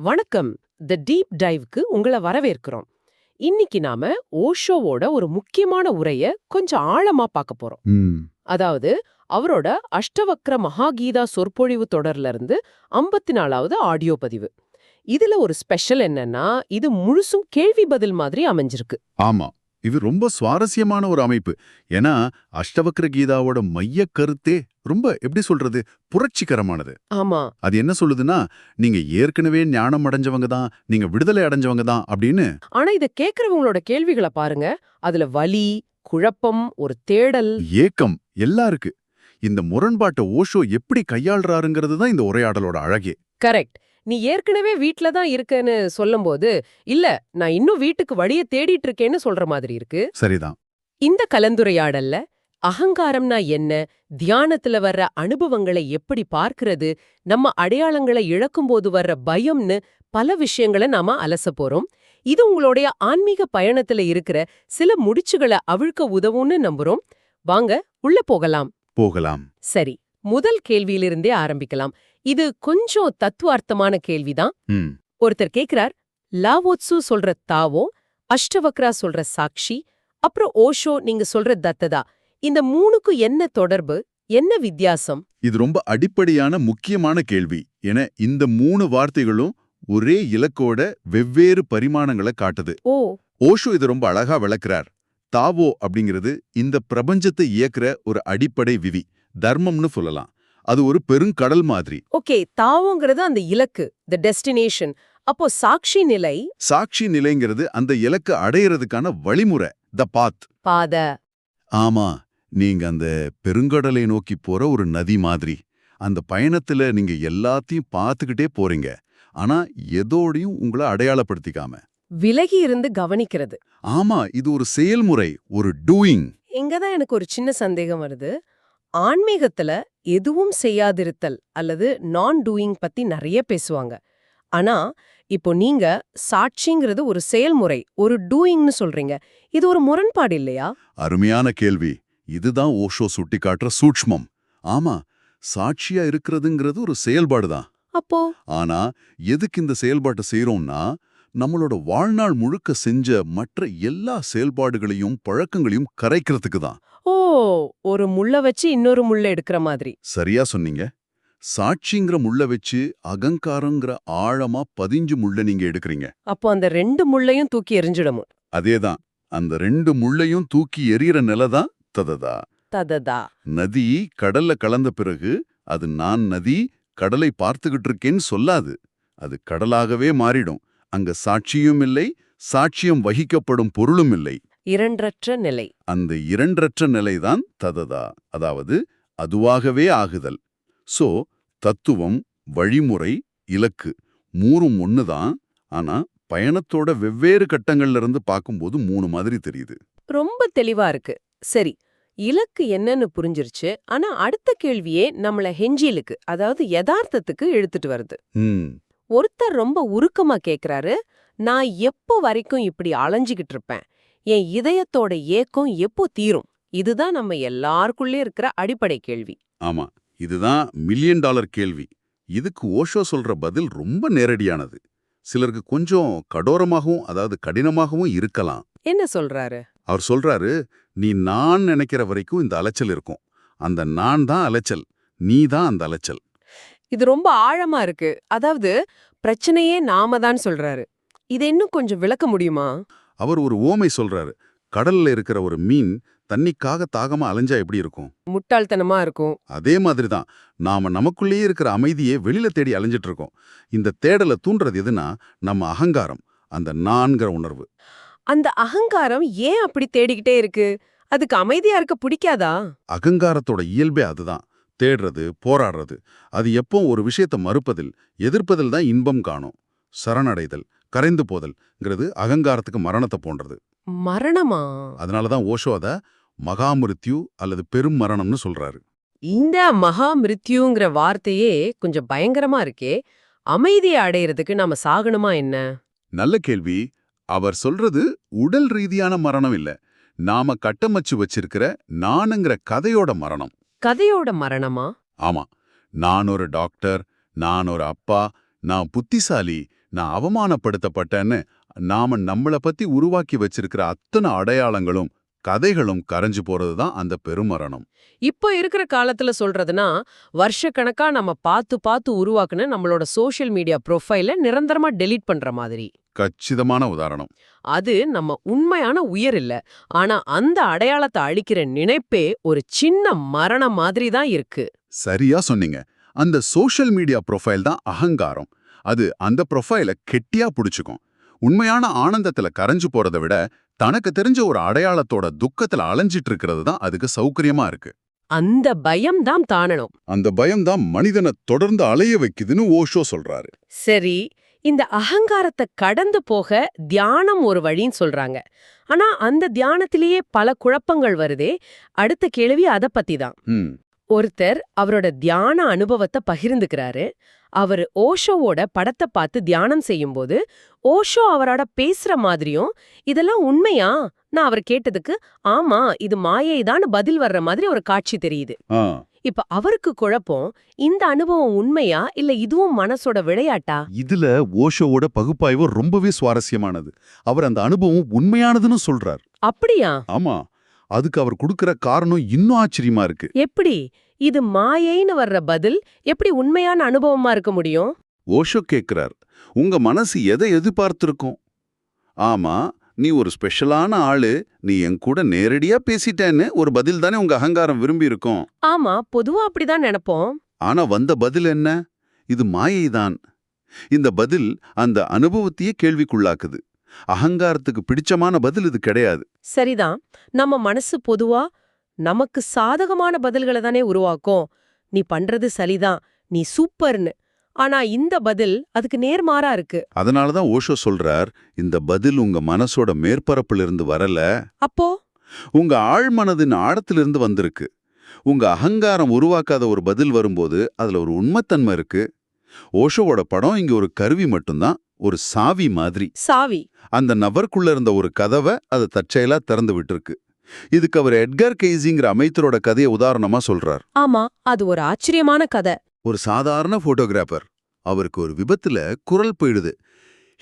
வணக்கம். தி டீப் டைவ்க்கு உங்களை வரவேற்கிறோம். இன்னைக்கு நாம ஓஷோவோட ஒரு முக்கியமான உரைய கொஞ்சம் ஆழமா பார்க்க போறோம். அதாவது அவரோட அஷ்டவக்ர மகாகீதா சொற்பொழிவு தொடர்ல இருந்து ஐம்பத்தி நாலாவது ஆடியோ பதிவு. இதுல ஒரு ஸ்பெஷல் என்னன்னா இது முழுசும் கேள்வி பதில் மாதிரி அமைஞ்சிருக்கு. ஆமா. இது ரொம்ப சுவாரஸ்யமான ஒரு அமைப்பு. ஏன்னா அஷ்டவக்ர கீதாவோட மைய கருத்தே ரொம்ப எப்படி சொல்றது? புரட்சிகரமானது. ஆமா. அது என்ன சொல்லுதுன்னா நீங்க ஏற்கனவே ஞானம் அடைஞ்சவங்க தான் நீங்க விடுதலை அடைஞ்சவங்க தான் அப்படின்னு. ஆனா இத கேக்குறவங்களோட கேள்விகளை பாருங்க. அதுல வலி குழப்பம் ஒரு தேடல். ஏக்கம் எல்லாம் இருக்கு. இந்த முரண்பாட்டை ஓஷோ எப்படி கையாள்றாருங்கிறது தான் இந்த உரையாடலோட அழகே. கரெக்ட். நீ ஏற்கனவே வீட்ல தான் இருக்கேன்னு சொல்லும்போது இல்ல நான் இன்னும் வீட்டுக்கு வழிய தேடிட்டு இருக்கேன்னு சொல்ற மாதிரி இருக்கு. சரிதான். இந்த கலந்துரையாடல்ல அகங்காரம்னா என்ன? தியானத்துல வர்ற அனுபவங்களை எப்படி பார்க்கிறது? நம்ம அடையாளங்களை இழக்கும்போது வர்ற பயம்னு பல விஷயங்களை நாம அலச போறோம். இது உங்களுடைய ஆன்மீக பயணத்துல இருக்கிற சில முடிச்சுகளை அவிழ்க்க உதவும்னு நம்புறோம். வாங்க உள்ள போகலாம். போகலாம். சரி முதல் கேள்வியிலிருந்தே ஆரம்பிக்கலாம். இது கொஞ்சம் தத்துவார்த்தமான கேள்விதான். ஒருத்தர் கேக்குறார் லாவோத்சு சொல்ற தாவோ அஷ்டவக்ரா சொல்ற சாக்ஷி அப்புறம் ஓஷோ நீங்க சொல்ற தத்ததா? இந்த மூணுக்கு என்ன தொடர்பு? என்ன வித்தியாசம்? இது ரொம்ப அடிப்படையான முக்கியமான கேள்வி. என இந்த மூணு வார்த்தைகளும் ஒரே இலக்கோட வெவ்வேறு பரிமாணங்களை காட்டுது. ஓ. ஓஷோ இது ரொம்ப அழகா விளக்குறார். தாவோ அப்படிங்கிறது இந்த பிரபஞ்சத்தை இயக்குற ஒரு அடிப்படை விதி தர்மம்னு சொல்லலாம். அது ஒரு பெருங்கடல் மாதிரி. ஓகே தாவோங்கிறது அந்த இலக்கு த டெஸ்டினேஷன் அப்போ சாக்ஷி நிலை? சாட்சி நிலைங்கிறது அந்த இலக்கை அடையறதுக்கான வழிமுறை த பாத் பாத. ஆமா. நீங்க அந்த பெருங்கடலை நோக்கி போற ஒரு நதி மாதிரி. அந்த பயணத்துல நீங்க எல்லாத்தையும் பார்த்துக்கிட்டே போறீங்க. ஆனா எதோடையும் உங்களை அடையாளப்படுத்திக்காம. விலகி இருந்து கவனிக்கிறது. ஆமா இது ஒரு செயல்முறை ஒரு டூயிங் இங்கதான் எனக்கு ஒரு சின்ன சந்தேகம் வருது. ஆன்மீகத்துல எதுவும் செய்யாதிருத்தல் அல்லது நான் டூயிங் பத்தி நிறைய பேசுவாங்க. ஆனா இப்போ நீங்க சாட்சிங்கிறது ஒரு செயல்முறை ஒரு டூயிங்னு சொல்றீங்க. இது ஒரு முரண்பாடு இல்லையா? அருமையான கேள்வி. இதுதான் ஓஷோ சுட்டிக்காட்டுற சூட்ச்மம். ஆமா சாட்சியா இருக்கிறதுங்கிறது ஒரு செயல்பாடுதான். அப்போ? ஆனா எதுக்கு இந்த செயல்பாட்டை செய்றோம்னா நம்மளோட வாழ்நாள் முழுக்க செஞ்ச மற்ற எல்லா செயல்பாடுகளையும் பழக்கங்களையும் கரைக்கிறதுக்கு தான். ஓ ஒரு முள்ள வச்சு இன்னொரு முள்ள எடுக்கிற மாதிரி. சரியா சொன்னீங்க. சாட்சிங்கிற முள்ள வச்சு அகங்காரங்கிற ஆழமா பதிஞ்சு முள்ள நீங்க எடுக்கிறீங்க. அப்போ அந்த ரெண்டு முள்ளையும் தூக்கி எரிஞ்சிடணும் அதேதான். அந்த ரெண்டு முள்ளையும் தூக்கி எறிகிற நிலைதான் தததா. தததா. நதி கடல்ல கலந்த பிறகு அது நான் நதி கடலை பார்த்துக்கிட்டு இருக்கேன்னு சொல்லாது. அது கடலாகவே மாறிடும். அங்க சாட்சியும் இல்லை சாட்சியம் வகிக்கப்படும் பொருளும் இல்லை. இரண்டற்ற நிலை. அந்த இரண்டற்ற நிலைதான் தததா. அதாவது அதுவாகவே ஆகுதல். சோ தத்துவம் வழிமுறை இலக்கு மூணும் ஒண்ணுதான். ஆனா பயணத்தோட வெவ்வேறு கட்டங்கள்ல இருந்து பார்க்கும்போது மூணு மாதிரி தெரியுது. ரொம்ப தெளிவா இருக்கு. சரி இலக்கு என்னன்னு புரிஞ்சிருச்சு. ஆனா அடுத்த கேள்வியே நம்மள ஹெஞ்சிலுக்கு அதாவது யதார்த்தத்துக்கு இழுத்துட்டு வருது. ஒருத்தர் ரொம்ப உருக்கமா கேக்குறாரு நான் எப்போ வரைக்கும் இப்படி அலைஞ்சுகிட்டு இருப்பேன்? என் இதயத்தோட ஏக்கம் எப்போ தீரும்? இதுதான் நம்ம எல்லாருக்குள்ளே இருக்கிற அடிப்படை கேள்வி. ஆமா இதுதான் மில்லியன் டாலர் கேள்வி. இதுக்கு ஓஷோ சொல்ற பதில் ரொம்ப நேரடியானது. சிலருக்கு கொஞ்சம் கடோரமாகவும் அதாவது கடினமாகவும் இருக்கலாம். என்ன சொல்றாரு? அவர் சொல்றாரு நீ நான் நினைக்கிற வரைக்கும் இந்த அலைச்சல் இருக்கும். அந்த நான் தான் அலைச்சல் நீ தான் அந்த அலைச்சல். இது ரொம்ப ஆழமா இருக்கு. அதாவது பிரச்சனையே நாம தான் சொல்றாரு. இதை இன்னும் கொஞ்சம் விளக்க முடியுமா? அவர் ஒரு ஓமை சொல்றாரு. கடல்ல இருக்கிற ஒரு மீன் தண்ணிக்காக தாகமா அலைஞ்சா எப்படி இருக்கும்? முட்டாள்தனமா இருக்கும். அதே மாதிரி தான் நாம நமக்குள்ளேயே இருக்கிற அமைதியை வெளியில தேடி அலைஞ்சிட்டு இருக்கோம். இந்த தேடலை தூண்டுறது எதுனா நம்ம அகங்காரம் அந்த நான்கிற உணர்வு. அந்த அகங்காரம் ஏன் அப்படி தேடிக்கிட்டே இருக்கு? அதுக்கு அமைதியா இருக்க பிடிக்காதா? அகங்காரத்தோட இயல்பே அதுதான். தேடுறது போராடுறது. அது எப்போ ஒரு விஷயத்தை மறுப்பதில் எதிர்ப்பதில் தான் இன்பம் காணும். சரணடைதல் கரைந்து போதல்ங்கிறது அகங்காரத்துக்கு மரணத்தை போன்றது. மரணமா? அதனால தான் ஓஷோ அதை மகாமிருத்யு அல்லது பெரும் மரணம்னு சொல்றாரு. இந்த மகா மிருத்யுங்கிற வார்த்தையே கொஞ்சம் பயங்கரமா இருக்கே. அமைதியை அடையறதுக்கு நாம சாகணுமா என்ன? நல்ல கேள்வி. அவர் சொல்றது உடல் ரீதியான மரணம் இல்ல. நாம கட்டமைச்சு வச்சிருக்கிற நானுங்கிற கதையோட மரணம். கதையோட மரணமா? ஆமா. நான் ஒரு டாக்டர் நான் ஒரு அப்பா நான் புத்திசாலி நான் அவமானப்படுத்தப்பட்டேன்னு நாம நம்மள பத்தி உருவாக்கி வச்சிருக்கிற அத்தனை அடையாளங்களும் கதைகளும் கரைஞ்சு போறது தான் அந்த பெருமரணம். இப்போ இருக்கிற காலத்துல சொல்றதுனா வருஷக்கணக்கா நம்ம பார்த்து பார்த்து உருவாக்குன நம்மளோட சோஷியல் மீடியா ப்ரொஃபைல நிரந்தரமா டெலீட் பண்ற மாதிரி. கச்சிதமான உதாரணம். அது நம்ம உண்மையான உயிர் இல்ல. ஆனா அந்த அடையாளத்தை அழிக்கிற நினைப்பே ஒரு சின்ன மரணம் மாதிரி தான் இருக்கு. சரியா சொன்னீங்க. அந்த சோஷியல் மீடியா ப்ரொஃபைல் தான் அகங்காரம். அது அந்த ப்ரொஃபைலை கெட்டியா புடிச்சுக்கும். உண்மையான ஆனந்தத்துல கரைஞ்சு போறதை விட தனக்கு தெரிஞ்ச ஒரு அடையாளத்தோட துக்கத்துல அலைஞ்சிட்டு இருக்கிறது தான் அதுக்கு சௌகரியமா இருக்கு. அந்த பயம் தான் தானணும். அந்த பயம் தான் மனிதனை தொடர்ந்து அலைய வைக்குதுன்னு ஓஷோ சொல்றாரு. சரி இந்த அகங்காரத்தை கடந்து போக தியானம் ஒரு வழின்னு சொல்றாங்க. ஆனா அந்த தியானத்திலேயே பல குழப்பங்கள் வருதே அடுத்த கேள்வி அத பத்தி தான் ஒருத்தர் அவரோட தியான அனுபவத்தை பகிர்ந்துக்கிறாரு. அவர் ஓஷோவோட படத்தை பார்த்து தியானம் செய்யும்போது ஓஷோ அவரோட பேசுற மாதிரியும் இதெல்லாம் உண்மையா? நான் அவர் கேட்டதுக்கு ஆமா இது மாயைதான்னு பதில் வர்ற மாதிரி ஒரு காட்சி தெரியுது. இப்ப அவருக்கு குழப்பம் இந்த அனுபவம் உண்மையா? இல்ல இதுவும் மனசோட விளையாட்டா? இதுல ஓஷோவோட பகுப்பாய்வு ரொம்பவே சுவாரஸ்யமானது. அவர் அந்த அனுபவம் உண்மையானதுன்னு சொல்றார். அப்படியா? ஆமா. அதுக்கு அவர் கொடுக்கிற காரணம் இன்னும் ஆச்சரியமா இருக்கு. எப்படி? இது மாயைன்னு வர்ற பதில் எப்படி உண்மையான அனுபவமா இருக்க முடியும்? ஓஷோ கேக்குறார். உங்க மனசு எதை எதிர்பார்த்திருக்கும்? ஆமா நீ ஒரு ஸ்பெஷலான ஆளு நீ என் கூட நேரடியா பேசிட்டேன்னு ஒரு பதில் தானே உங்க அகங்காரம் விரும்பி இருக்கும். ஆமா பொதுவா அப்படிதான் நினைப்போம். ஆனா வந்த பதில் என்ன? இது மாயைதான். இந்த பதில் அந்த அனுபவத்தையே கேள்விக்குள்ளாக்குது. அகங்காரத்துக்கு பிடிச்சமான பதில் இது கிடையாது. சரிதான். நம்ம மனசு பொதுவா நமக்கு சாதகமான பதில்களை தானே உருவாக்கும். நீ பண்றது சரிதான். நீ சூப்பர்னு. ஆனா இந்த பதில் அதுக்கு நேர்மாறா இருக்கு. அதனால தான் ஓஷோ சொல்றார் இந்த பதில் உங்க மனசோட மேற்பரப்பிலிருந்து வரல. அப்போ? உங்க ஆழ்மனதின் ஆழத்திலிருந்து வந்திருக்கு. உங்க அகங்காரம் உருவாக்காத ஒரு பதில் வரும்போது அதுல ஒரு உண்மைத்தன்மை இருக்கு. ஓஷோவோட படம் இங்க ஒரு கருவி மட்டும்தான். ஒரு சாவி மாதிரி. சாவி. அந்த நபருக்குள்ள இருந்த ஒரு கதவை அது தற்செயலா திறந்து விட்டுருக்கு. இதுக்கு அவர் எட்கர் கெய்ஸிங்கிற அமைச்சரோட கதையை உதாரணமா சொல்றார். ஆமா அது ஒரு ஆச்சரியமான கதை. ஒரு சாதாரண போட்டோகிராஃபர். அவருக்கு ஒரு விபத்துல குரல் போயிடுது.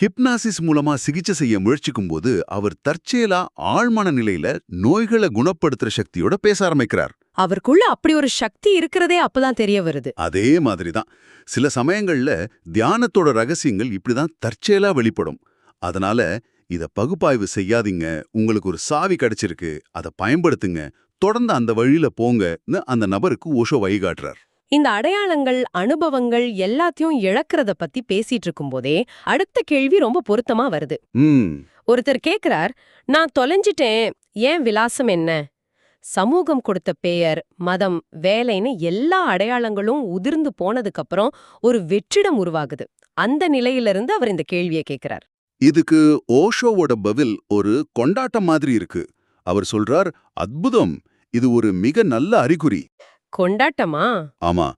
ஹிப்னாசிஸ் மூலமா சிகிச்சை செய்ய முயற்சிக்கும்போது அவர் தற்செயலா ஆழ்மன நிலையில நோய்களை குணப்படுத்துற சக்தியோட பேச ஆரம்பிக்கிறார். அவருக்குள்ள அப்படி ஒரு சக்தி இருக்கிறதே அப்பதான் தெரிய வருது. அதே மாதிரிதான். சில சமயங்கள்ல தியானத்தோட ரகசியங்கள் இப்படிதான் தற்செயலா வெளிப்படும். அதனால இத பகுப்பாய்வு செய்யாதீங்க. உங்களுக்கு ஒரு சாவி கிடைச்சிருக்கு. அதை பயன்படுத்துங்க. தொடர்ந்து அந்த வழியில போங்கன்னு அந்த நபருக்கு ஓஷோ வழிகாட்டுறார். இந்த அடையாளங்கள் அனுபவங்கள் எல்லாத்தையும் இழக்கிறத பத்தி பேசிட்டு இருக்கும்போதே அடுத்த கேள்வி ரொம்ப பொருத்தமா வருது. ஒருத்தர் கேக்குறார் நான் தொலைஞ்சிட்டேன். ஏன் விலாசம் என்ன? சமூகம் கொடுத்த பெயர் மதம் வேலைன்னு எல்லா அடையாளங்களும் உதிர்ந்து போனதுக்கு அப்புறம் ஒரு வெற்றிடம் உருவாகுது. அந்த நிலையிலிருந்து அவர் இந்த கேள்வியை கேக்குறார். இதுக்கு ஓஷோவோட பதில் ஒரு கொண்டாட்டம் மாதிரி இருக்கு. அவர் சொல்றார் அற்புதம். இது ஒரு மிக நல்ல அறிகுறி. கொண்டாட்டமா? ஆமா.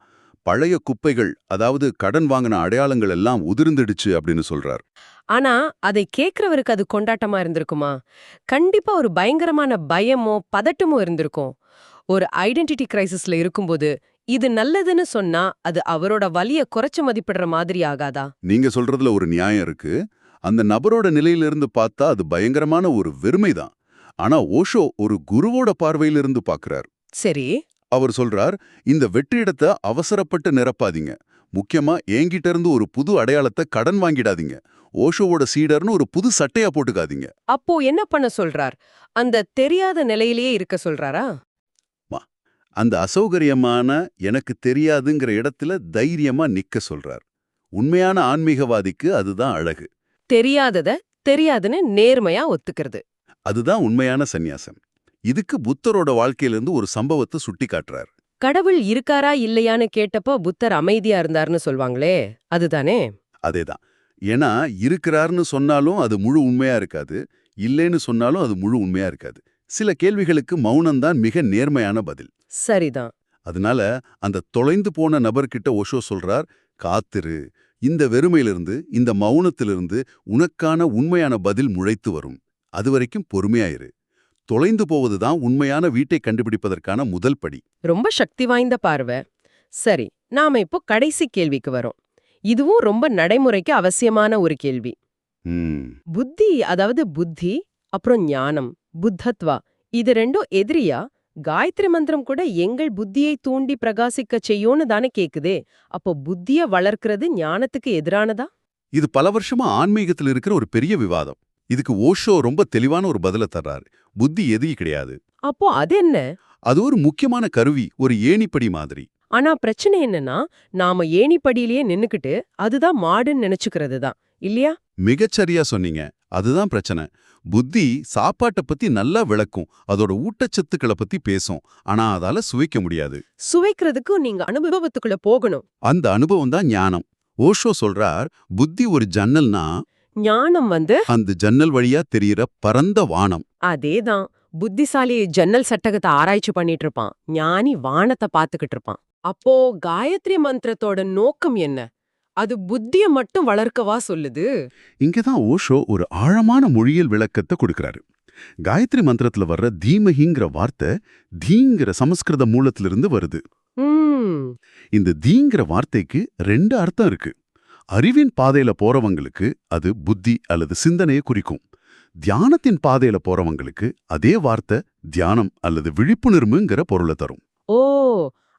பழைய குப்பைகள் அதாவது கடன் வாங்கின அடையாளங்கள் எல்லாம் உதிர்ந்துடுச்சு அப்படின்னு சொல்றார். ஆனா அதை கேக்குறவருக்கு அது கொண்டாட்டமா இருந்திருக்குமா? கண்டிப்பா ஒரு பயங்கரமான பயமோ பதட்டமோ இருந்திருக்கும். ஒரு ஐடென்டிட்டி கிரைசிஸ்ல இருக்கும்போது இது நல்லதுன்னு சொன்னா அது அவரோட வலிய குறைச்சு மதிப்பிடுற மாதிரி ஆகாதா? நீங்க சொல்றதுல ஒரு நியாயம் இருக்கு. அந்த நபரோட நிலையிலிருந்து பார்த்தா அது பயங்கரமான ஒரு வெறுமைதான். ஆனா ஓஷோ ஒரு குருவோட பார்வையிலிருந்து பார்க்கறார் சரி. அவர் சொல்றார் இந்த வெற்றிடத்தை அவசரப்பட்டு நிரப்பாதீங்க. முக்கியமா என்கிட்ட இருந்து ஒரு புது அடையாளத்தை கடன் வாங்கிடாதீங்க. ஓஷோவோட சீடர்னு ஒரு புது சட்டையா போட்டுக்காதீங்க. அப்போ என்ன பண்ண சொல்றார்? அந்த தெரியாத நிலையிலேயே இருக்க சொல்றாரா? அந்த அசௌகரியமான எனக்கு தெரியாதுங்கிற இடத்துல தைரியமா நிக்க சொல்றார். உண்மையான ஆன்மீகவாதிக்கு அதுதான் அழகு. தெரியாதத தெரியாதுன்னு நேர்மையா ஒத்துக்கிறது. அதுதான் உண்மையான சந்நியாசம். இதுக்கு புத்தரோட வாழ்க்கையிலிருந்து ஒரு சம்பவத்தை சுட்டி காட்டுறார். கடவுள் இருக்காரா இல்லையான்னு கேட்டப்போ புத்தர் அமைதியா இருந்தார்னு சொல்வாங்களே அதுதானே? அதேதான். ஏன்னா இருக்கிறார்னு சொன்னாலும் அது முழு உண்மையா இருக்காது இல்லைன்னு சொன்னாலும் அது முழு உண்மையா இருக்காது. சில கேள்விகளுக்கு மௌனம்தான் மிக நேர்மையான பதில். சரிதான். அதனால அந்த தொலைந்து போன நபர்கிட்ட ஓஷோ சொல்றார் காத்திரு. இந்த வெறுமையிலிருந்து இந்த மௌனத்திலிருந்து உனக்கான உண்மையான பதில் முளைத்து வரும். அதுவரைக்கும் பொறுமையாயிரு தொலைந்து போவதுதான் உண்மையான வீட்டை கண்டுபிடிப்பதற்கான முதல் படி. ரொம்ப சக்தி வாய்ந்த பார்வை. சரி நாம இப்போ கடைசி கேள்விக்கு வரோம். இதுவும் ரொம்ப நடைமுறைக்கு அவசியமான ஒரு கேள்வி. புத்தி அதாவது புத்தி அப்புறம் ஞானம் புத்தத்வா இது ரெண்டும் எதிரியா? காயத்ரி மந்திரம் கூட எங்கள் புத்தியை தூண்டி பிரகாசிக்க செய்யும்னு தானே கேக்குதே. அப்போ புத்திய வளர்க்கறது ஞானத்துக்கு எதிரானதா? இது பல வருஷமா ஆன்மீகத்தில் இருக்கிற ஒரு பெரிய விவாதம். இதுக்கு ஓஷோ ரொம்ப தெளிவான ஒரு பதில தர்றாரு. புத்தி எதிரி கிடையாது. அப்போ அது என்ன? அது ஒரு முக்கியமான கருவி ஒரு ஏணிப்படி மாதிரி. ஆனா பிரச்சனை என்னன்னா நாம ஏணிப்படியிலேயே நின்னுக்கிட்டு அதுதான் மாடுன்னு நினைச்சுக்கிறது தான். இல்லையா? மிகச்சரியா சொன்னீங்க. அதுதான் பிரச்சனை. புத்தி சாப்பாட்டை பத்தி நல்லா விளக்கும். அதோட ஊட்டச்சத்துக்களை பத்தி பேசும். ஆனா அதால சுவைக்க முடியாது. சுவைக்கிறதுக்கு நீங்க அனுபவத்துக்குள்ள போகணும். அந்த அனுபவம் தான் ஞானம். ஓஷோ சொல்றார் புத்தி ஒரு ஜன்னல்னா ஞானம் வந்து அந்த ஜன்னல் வழியா தெரியற பரந்த வானம். அதேதான். புத்திசாலி ஜன்னல் சட்டகத்தை ஆராய்ச்சி பண்ணிட்டு இருப்பான் ஞானி வானத்தை பாத்துக்கிட்டு இருப்பான். அப்போ காயத்ரி மந்திரத்தோட நோக்கம் என்ன? அது புத்திய மட்டும் வளர்க்கவா சொல்லுது? இங்கதான் ஓஷோ ஒரு ஆழமான மொழியியல் விளக்கத்தை கொடுக்கறாரு. காயத்ரி மந்திரத்துல வர்ற தீமஹிங்கிற வார்த்தை தீங்கிற சமஸ்கிருத மூலத்திலிருந்து வருது. ம். இந்த தீங்கிற வார்த்தைக்கு ரெண்டு அர்த்தம் இருக்கு. அறிவின் பாதையில போறவங்களுக்கு அது புத்தி அல்லது சிந்தனையை குறிக்கும். தியானத்தின் பாதையில போறவங்களுக்கு அதே வார்த்தை தியானம் அல்லது விழிப்புணர்வுங்கிற பொருளை தரும். ஓ!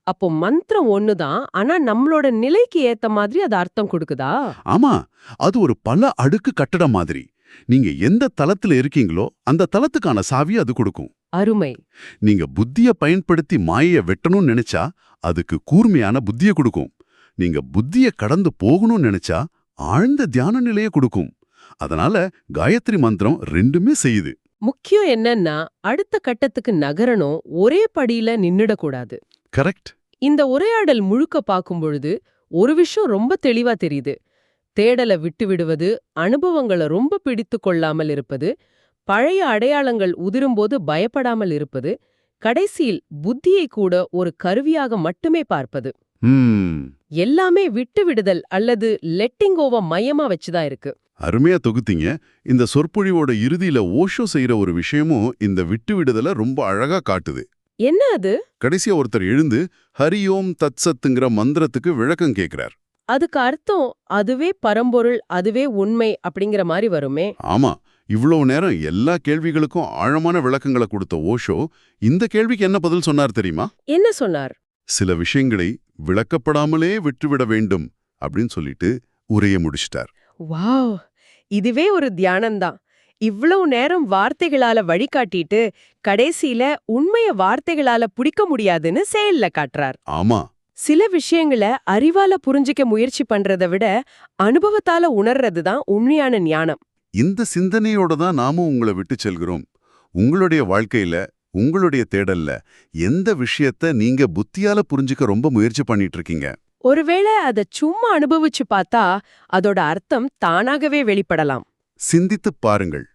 அப்போ மந்திரம் ஒண்ணுதான் ஆனா நம்மளோட நிலைக்கு ஏத்த மாதிரி அது அர்த்தம் கொடுக்குதா? ஆமா அது ஒரு பல அடுக்கு கட்டடம் மாதிரி. நீங்க எந்த தளத்துல இருக்கீங்களோ அந்த தளத்துக்கான சாவி அது கொடுக்கும். அருமை. நீங்க புத்திய பயன்படுத்தி மாயைய வெட்டணும்னு நினைச்சா அதுக்கு கூர்மையான புத்திய கொடுக்கும். நீங்க புத்திய கடந்து போகணும்னு நினைச்சா ஆழ்ந்த தியான நிலையை கொடுக்கும். அதனால காயத்ரி மந்திரம் ரெண்டுமே செய்யுது. முக்கியம் என்னன்னா அடுத்த கட்டத்துக்கு நகரணும் ஒரே படியில நின்னுடக்கூடாது. கரெக்ட். இந்த உரையாடல் முழுக்க பார்க்கும் பொழுது ஒரு விஷயம் ரொம்ப தெளிவா தெரியுது. தேடலை விட்டு விடுவது அனுபவங்களை ரொம்ப பிடித்து கொள்ளாமல் இருப்பது பழைய அடையாளங்கள் உதிரும்போது பயப்படாமல் இருப்பது கடைசியில் புத்தியை கூட ஒரு கருவியாக மட்டுமே பார்ப்பது. எல்லாமே விட்டு விடுதல் அல்லது லெட்டிங் ஓவ மையமா வச்சுதான் இருக்கு. அருமையா தொகுத்தீங்க. இந்த சொற்பொழிவோட இறுதியில ஓஷோ செய்யற ஒரு விஷயமும் இந்த விட்டு விடுதலை ரொம்ப அழகா காட்டுது. என்ன அது? கடைசியா ஒருத்தர் எழுந்து ஹரி ஓம் தத் சத்துங்கிற மந்திரத்துக்கு விளக்கம் கேக்குறார். அதுக்கு அர்த்தம் அதுவே பரம்பொருள் அதுவே உண்மை அப்படிங்கிற மாதிரி வருமே. ஆமா இவ்வளவு நேரம் எல்லா கேள்விகளுக்கும் ஆழமான விளக்கங்களை கொடுத்த ஓஷோ இந்த கேள்விக்கு என்ன பதில் சொன்னார் தெரியுமா? என்ன சொன்னார்? சில விஷயங்களை விளக்கப்படாமலே விட்டுவிட வேண்டும் அப்படின்னு சொல்லிட்டு உரைய முடிச்சிட்டார். வாவ்! இதுவே ஒரு தியானம்தான். இவ்வளவு நேரம் வார்த்தைகளால வழிகாட்டிட்டு கடைசியில உண்மைய வார்த்தைகளால பிடிக்க முடியாதுன்னு செயல்ல காட்டுறார். ஆமா. சில விஷயங்களை அறிவால புரிஞ்சிக்க முயற்சி பண்றதை விட அனுபவத்தால உணர்றது தான் உண்மையான ஞானம். இந்த சிந்தனையோட தான் நாமும் உங்களை விட்டு செல்கிறோம். உங்களுடைய வாழ்க்கையில உங்களுடைய தேடல்ல எந்த விஷயத்த நீங்க புத்தியால புரிஞ்சுக்க ரொம்ப முயற்சி பண்ணிட்டு இருக்கீங்க ஒருவேளை அத சும்மா அனுபவிச்சு பார்த்தா அதோட அர்த்தம் தானாகவே வெளிப்படலாம். சிந்தித்துப் பாருங்கள்.